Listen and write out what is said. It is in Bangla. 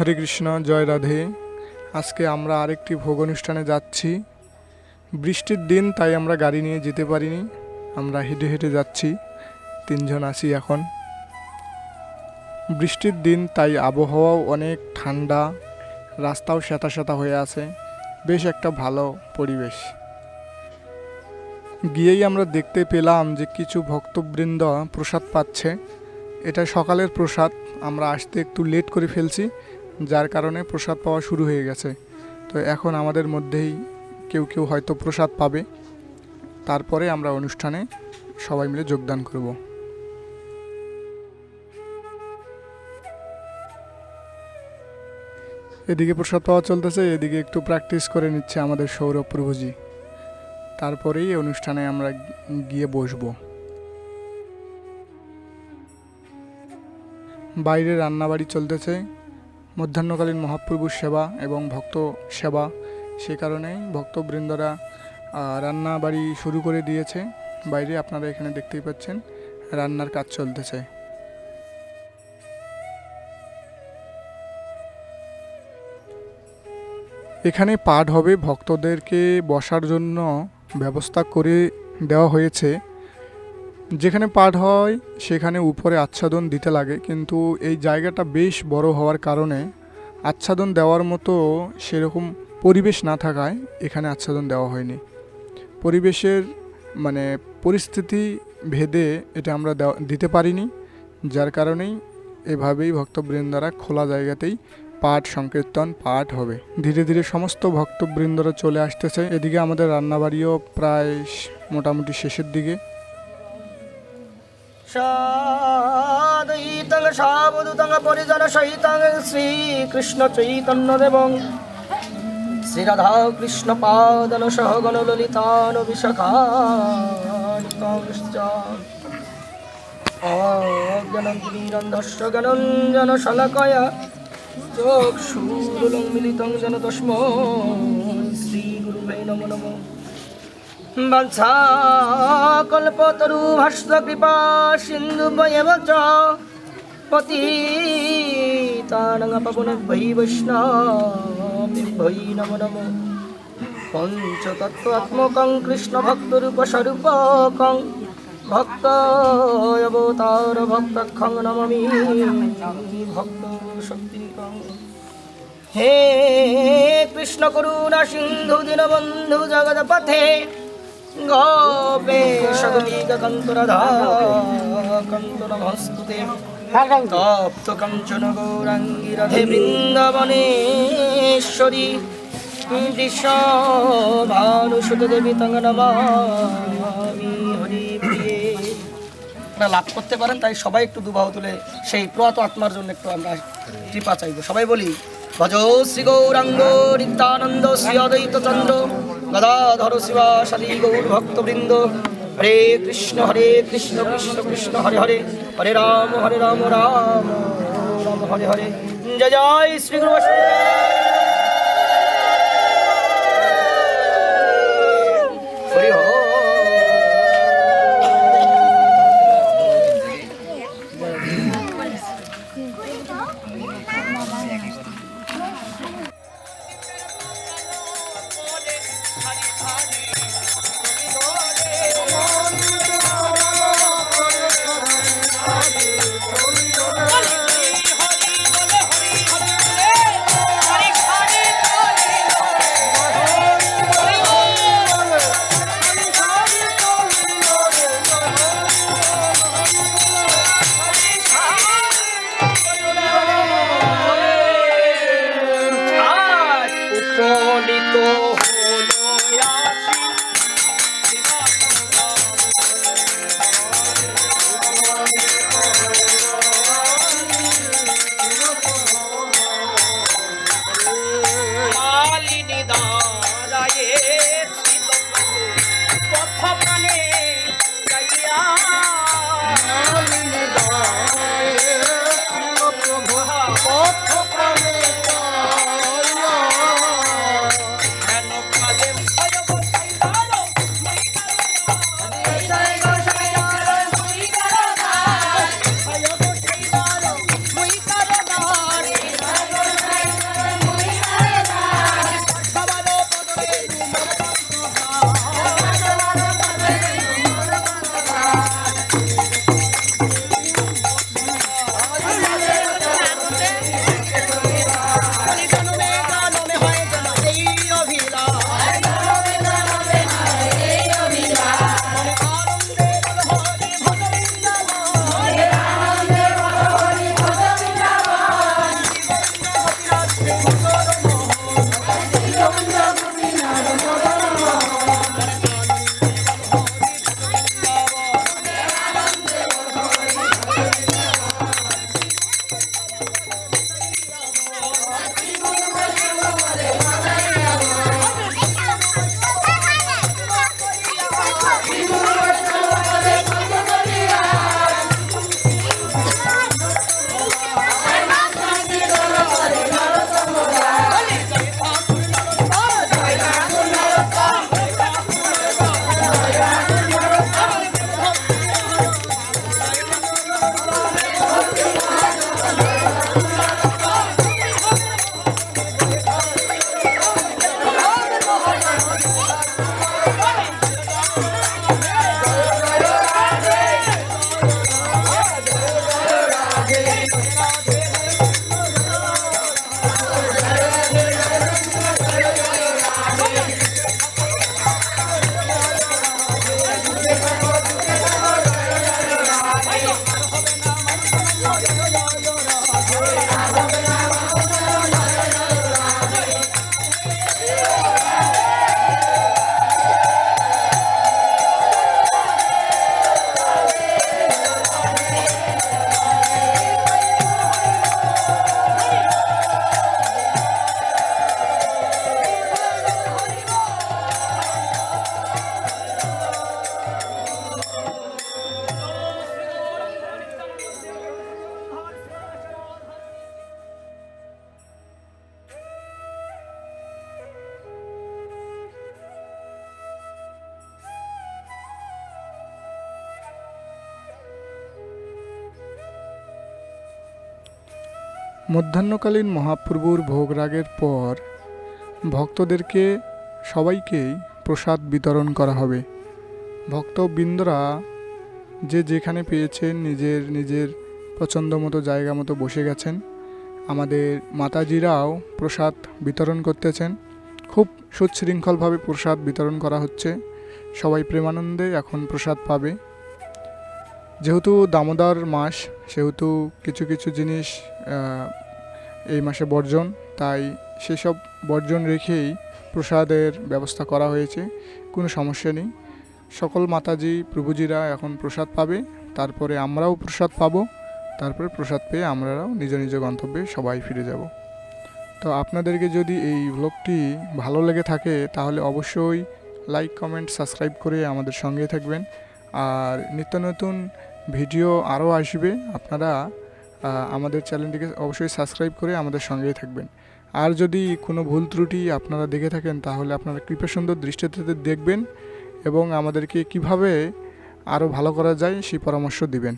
হরে কৃষ্ণ, জয় রাধে। আজকে আমরা আরেকটি ভোগ অনুষ্ঠানে যাচ্ছি। বৃষ্টির দিন, তাই আমরা গাড়ি নিয়ে যেতে পারিনি। আমরা হেঁটে হেঁটে যাচ্ছি। তিনজন আছি এখন। বৃষ্টির দিন, তাই আবহাওয়াও অনেক ঠান্ডা। রাস্তাও শ্যাতা শ্যাতা হয়ে আছে। বেশ একটা ভালো পরিবেশ। গিয়েই আমরা দেখতে পেলাম যে কিছু ভক্তবৃন্দ প্রসাদ পাচ্ছে। এটা সকালের প্রসাদ। আমরা আসতে একটু লেট করে ফেলছি। যার কারণে প্রসাদ পাওয়া শুরু হয়ে গেছে। তো এখন আমাদের মধ্যেই কেউ কেউ হয়তো প্রসাদ পাবে। তারপরে আমরা অনুষ্ঠানে সবাই মিলে যোগদান করব। এদিকে প্রসাদ পাওয়া চলতেছে, এদিকে একটু প্র্যাকটিস করে নিচ্ছে আমাদের সৌরভ প্রভুজি। তারপরেই অনুষ্ঠানে আমরা গিয়ে বসবো। বাইরে রান্নাবাড়ি চলতেছে মধ্যাহ্নকালীন মহাপ্রভুর সেবা এবং ভক্ত সেবা সে কারণেই ভক্তবৃন্দরা আহ, রান্নাবাড়ি শুরু করে দিয়েছে। বাইরে আপনারা এখানে দেখতেই পাচ্ছেন রান্নার কাজ চলতেছে। এখানে পাঠ হবে ভক্তদেরকে বসার জন্য ব্যবস্থা করে দেওয়া হয়েছে। যেখানে পাঠ হয়, সেখানে উপরে আচ্ছাদন দিতে লাগে। কিন্তু এই জায়গাটা বেশ বড় হওয়ার কারণে আচ্ছাদন দেওয়ার মতো সেরকম পরিবেশ না থাকায় এখানে আচ্ছাদন দেওয়া হয়নি। পরিবেশের মানে পরিস্থিতি ভেদে এটা আমরা দিতে পারিনি। যার কারণেই এভাবেই ভক্তবৃন্দরা খোলা জায়গাতেই পাঠ সংকীর্তন, পাঠ হবে। ধীরে ধীরে সমস্ত ভক্তবৃন্দরা চলে আসতেছে। এদিকে আমাদের রান্নাবাড়িও প্রায় মোটামুটি শেষের দিকে। সাদয়িতং সাবধূতং পরিজন সহিতং শ্রীকৃষ্ণ চৈতন্য দেবং। শ্রীরাধা কৃষ্ণ পাদন সহগণ ললিতান বিশাখানিকংশ্চ অজ্ঞানঞ্জনীরন্ধস্য জ্ঞানঞ্জন শলকয়া মিলিতং জন তস্মৈ শ্রীগুরুবে নমো নমঃ। বংশা কল্পতরু ভাষ্য কৃপা, সিন্ধু বয়ব পতি তানঙ্গ পবন বৈ বৈষ্ণবৈ নম নম। পঞ্চতত্ত্বাত্মকং কৃষ্ণ ভক্ত রূপ স্বরূপ ভক্ত অবতার ভক্ত খং নমি ভক্ত শক্তি হে কৃষ্ণ করুণা সিন্ধু দীনবন্ধু জগৎ পথে গোপেশ গোপীকান্তরাধা কান্ত নমস্তুতে তপ্ত কাঞ্চন গৌরাঙ্গী রাধে বৃন্দাবনেশ্বরী ভানুসুত দেবী তঙ্গ নমামি হরি প্রিয়ে আপনারা লাভ করতে পারেন তাই সবাই একটু দুবাহ তুলে সেই প্রয়াত আত্মার জন্য একটু আমরা কৃপা চাইব। সবাই বলি ভজ শ্রী গৌরাঙ্গ নিত্যানন্দ শ্রী অদ্বৈত চন্দ্র গদাধর শিবা সাদি গৌর ভক্তবৃন্দ। হরে কৃষ্ণ হরে কৃষ্ণ কৃষ্ণ কৃষ্ণ, হরে হরে। হরে রাম হরে রাম রাম রাম, হরে হরে। জয় জয় শ্রী গুরু মনোনীত মালিনী দা মধ্যাহ্নকালীন মহাপ্রভুর ভোগরাগের পর ভক্তদেরকে সবাইকেই প্রসাদ বিতরণ করা হবে। ভক্তবৃন্দরা যে যেখানে পেয়েছেন, নিজের নিজের পছন্দ মতো জায়গা মতো বসে গেছেন। আমাদের মাতাজিরাও প্রসাদ বিতরণ করতেছেন। খুব সুশৃঙ্খলভাবে প্রসাদ বিতরণ করা হচ্ছে। সবাই প্রেমানন্দে এখন প্রসাদ পাবে। যেহেতু দামোদর মাস, সেহেতু কিছু কিছু জিনিস এই মাসে বর্জন, তাই সেসব বর্জন রেখেই প্রসাদের ব্যবস্থা করা হয়েছে, কোনো সমস্যা নেই। সকল মাতাজি, প্রভুজিরা এখন প্রসাদ পাবে, তারপরে আমরাও প্রসাদ পাবো, তারপরে প্রসাদ পেয়ে আমরাও নিজ নিজ গন্তব্যে সবাই ফিরে যাব। তো আপনাদেরকে যদি এই ব্লগটি ভালো লেগে থাকে, তাহলে অবশ্যই লাইক কমেন্ট সাবস্ক্রাইব করে আমাদের সঙ্গে থাকবেন। আর নিত্য নতুন ভিডিও আরও আসবে, আপনারা আমাদের চ্যানেলটিকে অবশ্যই সাবস্ক্রাইব করে আমাদের সঙ্গেই থাকবেন। আর যদি কোনো ভুল ত্রুটি আপনারা দেখে থাকেন, তাহলে আপনারা কৃপা সুন্দর দৃষ্টিতে দেখবেন এবং আমাদেরকে কীভাবে আরও ভালো করা যায়, সেই পরামর্শ দিবেন।